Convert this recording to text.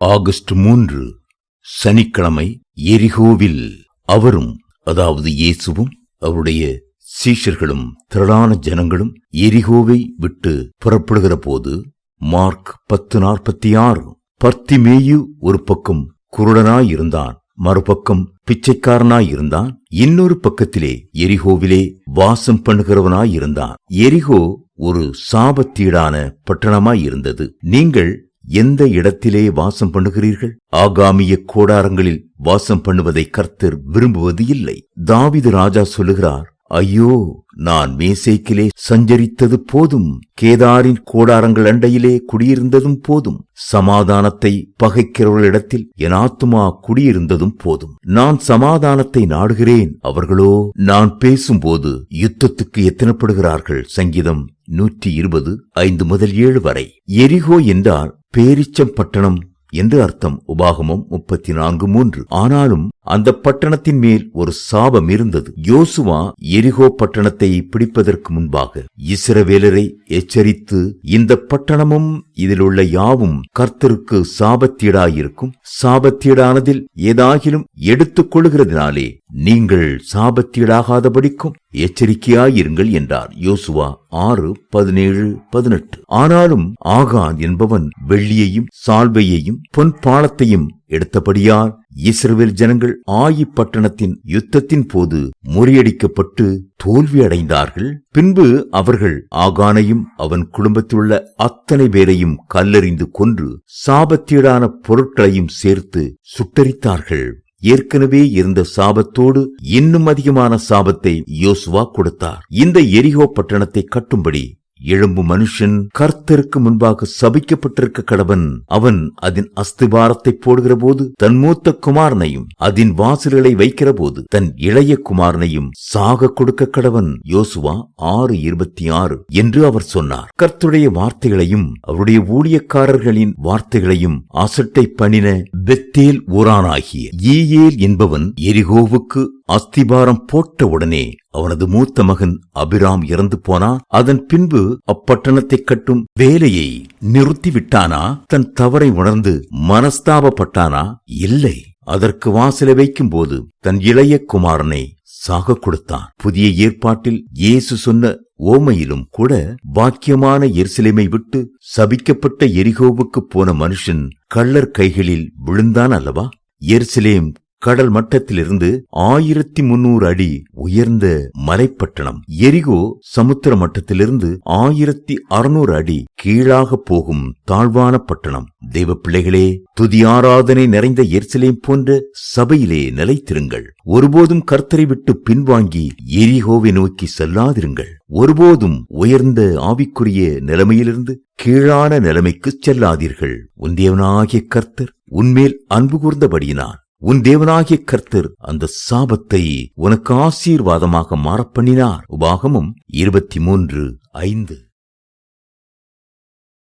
August மூன்று சனிக்கிழமை எரிகோவில். அவரும் அதாவது இயேசுவும் அவருடைய சீஷர்களும் திரளான ஜனங்களும் எரிகோவை விட்டு புறப்படுகிற போது மார்க் பத்து நாற்பத்தி ஆறு பர்த்திமேயு ஒரு பக்கம் குருடனாயிருந்தான் மறுபக்கம் பிச்சைக்காரனாயிருந்தான் இன்னொரு பக்கத்திலே எரிகோவிலே வாசம் பண்ணுகிறவனாயிருந்தான். எரிகோ ஒரு சாபத்தீடான பட்டணமாயிருந்தது. நீங்கள் எந்த இடத்திலே வாசம் பண்ணுகிறீர்கள்? ஆகாமிய கோடாரங்களில் வாசம் பண்ணுவதை கர்த்தர் விரும்புவது இல்லை தாவிது ராஜா சொல்லுகிறார் ஐயோ நான் மேசைக்கிலே சஞ்சரித்தது போதும் கேதாரின் கோடாரங்கள் அண்டையிலே குடியிருந்ததும் போதும் சமாதானத்தை பகைக்கிறவர்களிடத்தில் என் ஆத்துமா குடியிருந்ததும் போதும். நான் சமாதானத்தை நாடுகிறேன். அவர்களோ நான் பேசும்போது யுத்தத்துக்கு எத்தனப்படுகிறார்கள்? சங்கீதம் நூற்றி இருபது ஐந்து முதல் ஏழு வரை. எரிகோ என்றால் பேரிச்சம் பட்டணம் என்று அர்த்தம். உபாகமம் முப்பத்தி நான்கு மூன்று. ஆனாலும் அந்த பட்டணத்தின் மேல் ஒரு சாபம் இருந்தது. யோசுவா எரிகோ பட்டணத்தை பிடிப்பதற்கு முன்பாக இஸ்ரவேலரை எச்சரித்து இந்த பட்டணமும் இதில் உள்ள யாவும் கர்த்தருக்கு சாபத்தீடாயிருக்கும். சாபத்தீடானதில் ஏதாகிலும் எடுத்துக் கொள்கிறதினாலே நீங்கள் சாபத்தீடாகாதபடிக்கும் எச்சரிக்கையாயிருங்கள் என்றார். யோசுவா ஆறு பதினேழு பதினெட்டு. ஆனாலும் ஆகான் என்பவன் வெள்ளியையும் சால்வையையும் பொன் பாலத்தையும் எடுத்தபடியால் இஸ்ரேல் ஜனங்கள் ஆயி பட்டணத்தின் யுத்தத்தின் போது முறியடிக்கப்பட்டு தோல்வி அடைந்தார்கள் பின்பு அவர்கள் ஆகானையும் அவன் குடும்பத்திலுள்ள அத்தனை பேரையும் கல்லறிந்து கொன்று சாபத்தீடான பொருட்களையும் சேர்த்து சுட்டரித்தார்கள். ஏற்கனவே இருந்த சாபத்தோடு இன்னும் அதிகமான சாபத்தை யோசுவா கொடுத்தார். இந்த எரிகோ பட்டணத்தை கட்டும்படி எழும்பு மனுஷன் கர்த்தருக்கு முன்பாக சபிக்கப்பட்டிருக்க கடவன். அவன் அதன் அஸ்திபாரத்தை போடுகிற போது தன் மூத்த குமாரனையும் அதன் வாசல்களை வைக்கிற போது தன் இளைய குமாரனையும் சாக கொடுக்க கடவன். யோசுவா ஆறு இருபத்தி ஆறு என்று அவர் சொன்னார். கர்த்துடைய வார்த்தைகளையும் அவருடைய ஊழியக்காரர்களின் வார்த்தைகளையும் அசட்டை பண்ணின பெத்தேல் ஊரானாகிய ஈயேல் என்பவன் எரிகோவுக்கு அஸ்திபாரம் போட்ட உடனே அவனது மூத்த மகன் அபிராம் இறந்து போனா அதன் பின்பு அப்பட்டணத்தை கட்டும் வேலையை நிறுத்திவிட்டானா? தன் தவறை உணர்ந்து மனஸ்தாபப்பட்டானா? இல்லை. அதற்கு வாசலை வைக்கும்போது தன் இளைய குமாரனை சாக கொடுத்தான். புதிய ஏற்பாட்டில் இயேசு சொன்ன ஓமையிலும் கூட பாக்கியமான எரிசிலைமை விட்டு சபிக்கப்பட்ட எரிகோவுக்கு போன மனுஷன் கள்ளர் கைகளில் விழுந்தான் அல்லவா? எருசலேம் கடல் மட்டத்திலிருந்து ஆயிரத்தி முன்னூறு அடி உயர்ந்த மலைப்பட்டணம். எரிகோ சமுத்திர மட்டத்திலிருந்து ஆயிரத்தி அறுநூறு அடி கீழாக போகும் தாழ்வான பட்டணம். தெய்வ பிள்ளைகளே துதி ஆராதனை நிறைந்த எர்சிலேம் போன்ற சபையிலே நிலைத்திருங்கள். ஒருபோதும் கர்த்தரை விட்டு பின்வாங்கி எரிகோவை நோக்கி செல்லாதிருங்கள். ஒருபோதும் உயர்ந்த ஆவிக்குரிய நிலைமையிலிருந்து கீழான நிலைமைக்கு செல்லாதீர்கள். உன் தேவனாகிய கர்த்தர் உன்மேல் அன்பு கூர்ந்தபடியினான் உன் தேவனாகிய கர்த்தர் அந்த சாபத்தை உனக்கு ஆசீர்வாதமாக மாறப்பண்ணினார். உபாகமும் இருபத்தி மூன்று ஐந்து.